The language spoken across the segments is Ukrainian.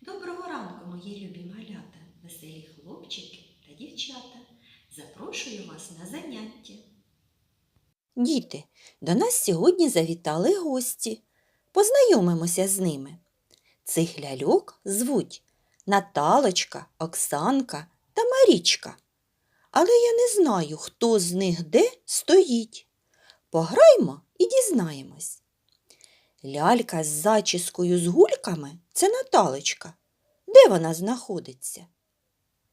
Доброго ранку, мої любі малята, веселі хлопчики та дівчата. Запрошую вас на заняття. Діти, до нас сьогодні завітали гості. Познайомимося з ними. Цих ляльок звуть Наталочка, Оксанка та Марічка. Але я не знаю, хто з них де стоїть. Пограймо і дізнаємось. Лялька з зачіскою з гульками це Наталочка. Де вона знаходиться?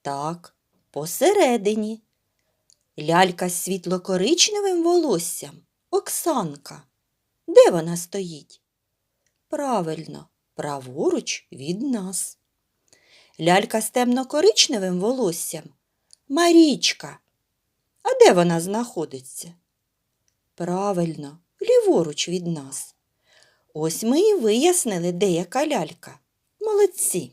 Так, посередині. Лялька з світло-коричневим волоссям Оксанка. Де вона стоїть? Правильно, праворуч від нас. Лялька з темно-коричневим волоссям Марічка. А де вона знаходиться? Правильно, ліворуч від нас. Ось ми і вияснили, де яка лялька. Молодці.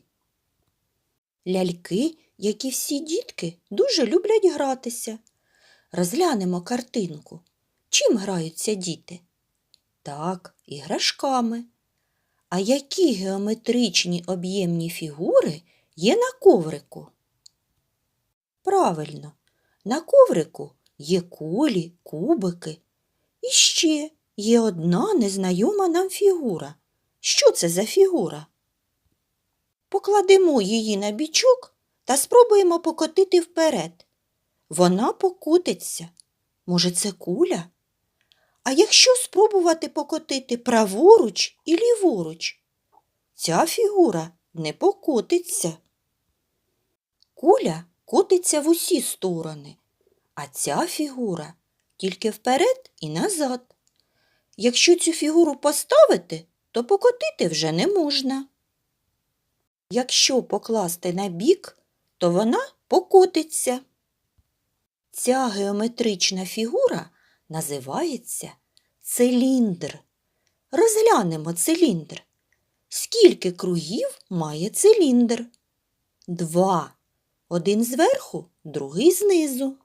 Ляльки, як і всі дітки, дуже люблять гратися. Розглянемо картинку. Чим граються діти? Так, іграшками. А які геометричні об'ємні фігури є на коврику? Правильно, на коврику є кулі, кубики. І ще є одна незнайома нам фігура. Що це за фігура? Покладемо її на бічок та спробуємо покотити вперед. Вона покотиться. Може, це куля? А якщо спробувати покотити праворуч і ліворуч, ця фігура не покотиться. Куля котиться в усі сторони, а ця фігура тільки вперед і назад. Якщо цю фігуру поставити, то покотити вже не можна. Якщо покласти на бік, то вона покотиться. Ця геометрична фігура називається циліндр. Розглянемо циліндр. Скільки кругів має циліндр? Два. Один зверху, другий знизу.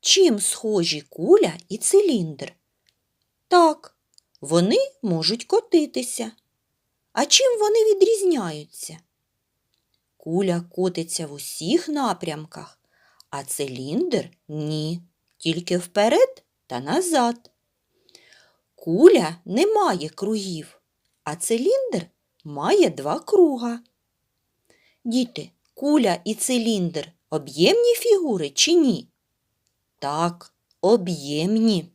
Чим схожі куля і циліндр? Так, вони можуть котитися. А чим вони відрізняються? Куля котиться в усіх напрямках, а циліндр ні, тільки вперед та назад. Куля не має кругів, а циліндр має два круга. Діти, куля і циліндр об'ємні фігури чи ні? Так, об'ємні.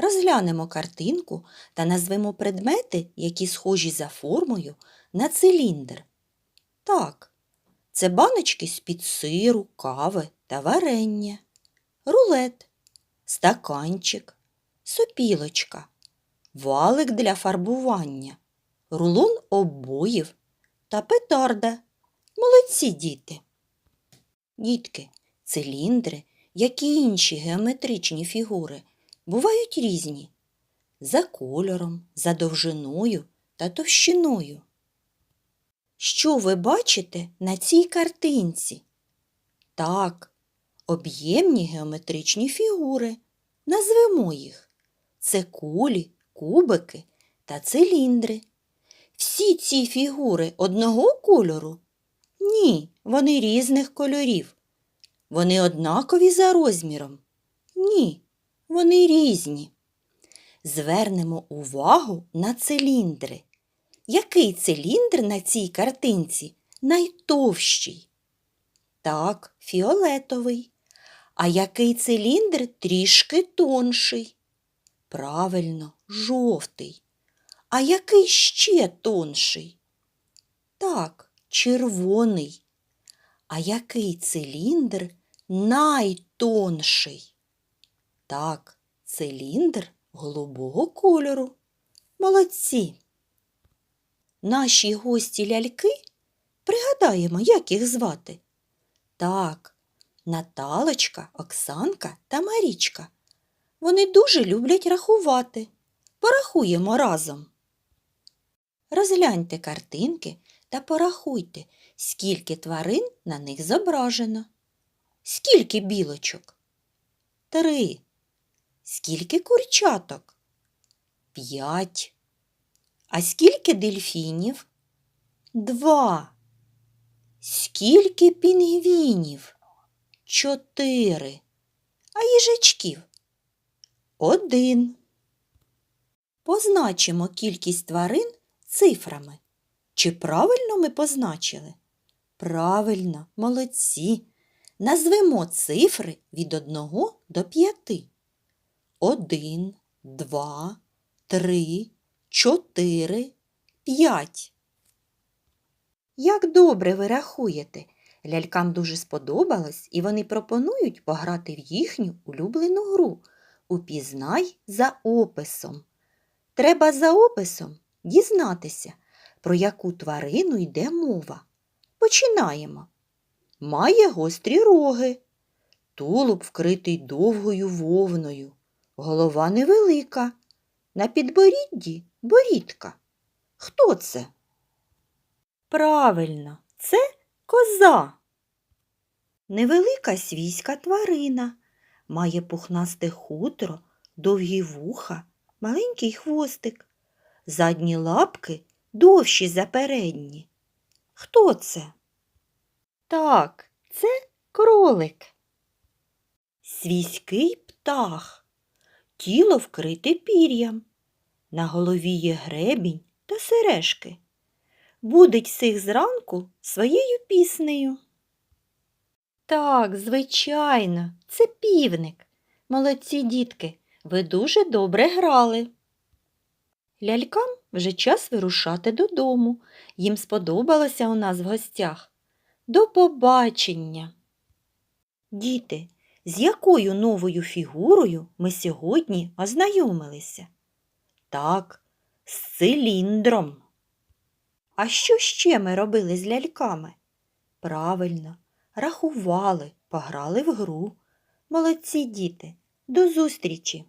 Розглянемо картинку та назвемо предмети, які схожі за формою на циліндр. Так, це баночки з-під сиру, кави та варення, рулет, стаканчик, сопілочка, валик для фарбування, рулон обоїв та петарда. Молодці діти. Дітки, циліндри, як і інші геометричні фігури, бувають різні за кольором, за довжиною та товщиною. Що ви бачите на цій картинці? Так, об'ємні геометричні фігури. Назвемо їх. Це кулі, кубики та циліндри. Всі ці фігури одного кольору? Ні, вони різних кольорів. Вони однакові за розміром? Ні, вони різні. Звернемо увагу на циліндри. Який циліндр на цій картинці найтовщий? Так, фіолетовий. А який циліндр трішки тонший? Правильно, жовтий. А який ще тонший? Так, червоний. А який циліндр найтонший? Так, циліндр голубого кольору. Молодці. Наші гості ляльки пригадаємо, як їх звати. Так, Наталочка, Оксанка та Марічка. Вони дуже люблять рахувати. Порахуємо разом. Розгляньте картинки та порахуйте, скільки тварин на них зображено. Скільки білочок? Три. Скільки курчаток? П'ять. А скільки дельфінів? Два. Скільки пінгвінів? Чотири. А їжачків? Один. Позначимо кількість тварин цифрами. Чи правильно ми позначили? Правильно, молодці. Назвемо цифри від 1 до 5. 1, 2, 3, 4, 5. Як добре ви рахуєте. Лялькам дуже сподобалось, і вони пропонують пограти в їхню улюблену гру Упізнай за описом. Треба за описом дізнатися, про яку тварину йде мова. Починаємо. Має гострі роги, тулуб вкритий довгою вовною, голова невелика, на підборідді борідка. Хто це? Правильно, це коза. Невелика свійська тварина, має пухнасте хутро, довгі вуха, маленький хвостик, задні лапки довші за передні. Хто це? Так, це кролик. Свійський птах, тіло вкрите пір'ям, на голові є гребінь та сережки. Будить всіх зранку своєю піснею. Так, звичайно, це півник. Молодці дітки, ви дуже добре грали. Лялькам вже час вирушати додому. Їм сподобалося у нас в гостях. До побачення. Діти, з якою новою фігурою ми сьогодні ознайомилися? Так, з циліндром. А що ще ми робили з ляльками? Правильно, рахували, пограли в гру. Молодці діти, до зустрічі!